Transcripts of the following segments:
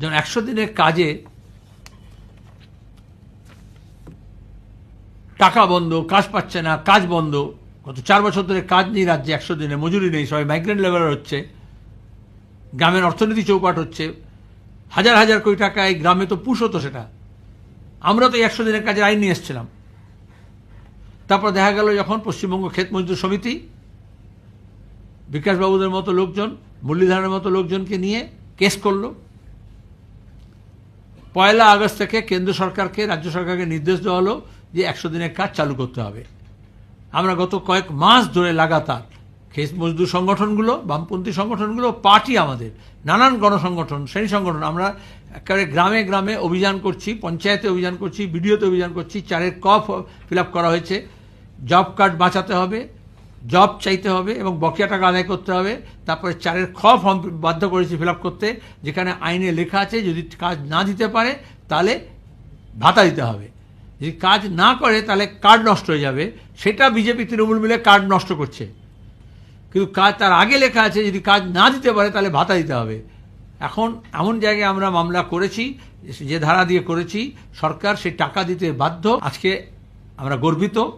যেমন একশো দিনের কাজে টাকা বন্ধ, কাজ পাচ্ছে না, কাজ বন্ধ। গত চার বছর ধরে কাজ নেই রাজ্যে, একশো দিনে মজুরি নেই, সবাই মাইগ্রেন্ট লেবারার হচ্ছে। গ্রামের অর্থনীতি চৌপাট হচ্ছে। হাজার হাজার কোটি টাকা এই গ্রামে তো পুষ হতো সেটা। আমরা তো এই একশো দিনের কাজের আইন নিয়ে এসেছিলাম। তারপর দেখা গেল যখন পশ্চিমবঙ্গ ক্ষেত মজদুর সমিতি, বিকাশবাবুদের মতো লোকজন মুরলীধরনের মতো লোকজনকে নিয়ে কেস করল। পয়লা আগস্ট থেকে কেন্দ্র সরকারকে, রাজ্য সরকারকে নির্দেশ দেওয়া হলো যে একশো দিনের কাজ চালু করতে হবে। আমরা গত কয়েক মাস ধরে লাগাতার খেস মজদুর সংগঠনগুলো, বামপন্থী সংগঠনগুলো, পার্টি আমাদের, নানান গণসংগঠন, শ্রেণি সংগঠন, আমরা একেবারে গ্রামে গ্রামে অভিযান করছি, পঞ্চায়েতে অভিযান করছি, বিডিওতে অভিযান করছি, চারের কফ ফিল করা হয়েছে। জব কার্ড বাঁচাতে হবে জব চাইতে হবে এবং বকেয়া টাকা আদায় করতে হবে। তারপরে চারের খ ফর্ম বাধ্য করেছি ফিল করতে, যেখানে আইনে লেখা আছে যদি কাজ না দিতে পারে, তাহলে ভাতা দিতে হবে। যদি কাজ না করে, তাহলে কার্ড নষ্ট হয়ে যাবে। সেটা বিজেপি, তৃণমূল মিলে কার্ড নষ্ট করছে। কিন্তু কাজ তার আগে লেখা আছে, যদি কাজ না দিতে পারে, তাহলে ভাতা দিতে হবে। এখন এমন জায়গায় আমরা মামলা করেছি, যে ধারা দিয়ে করেছি, সরকার সেই টাকা দিতে বাধ্য। আজকে আমরা গর্বিত।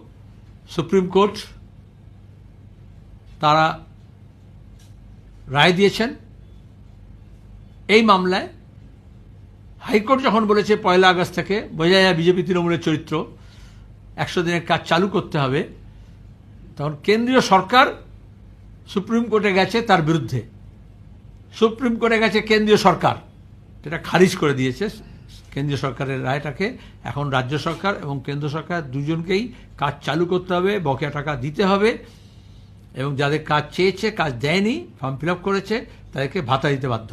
সুপ্রিম কোর্ট তারা রায় দিয়েছেন। এই মামলায় হাইকোর্ট যখন বলেছে পয়লা আগস্ট থেকে বোঝা যায় বিজেপি তৃণমূলের চরিত্র, একশো দিনের কাজ চালু করতে হবে, তখন কেন্দ্রীয় সরকার সুপ্রিম কোর্টে গেছে তার বিরুদ্ধে। সুপ্রিম কোর্টে গেছে কেন্দ্রীয় সরকার, যেটা খারিজ করে দিয়েছে। কেন্দ্রীয় সরকারের রায়টাকে এখন রাজ্য সরকার এবং কেন্দ্র সরকার দুজনকেই কাজ চালু করতে হবে, বকেয়া টাকা দিতে হবে। এবং যাদের কাজ চেয়েছে কাজ দেয়নি ফর্ম ফিল করেছে তাদেরকে ভাতা দিতে বাধ্য।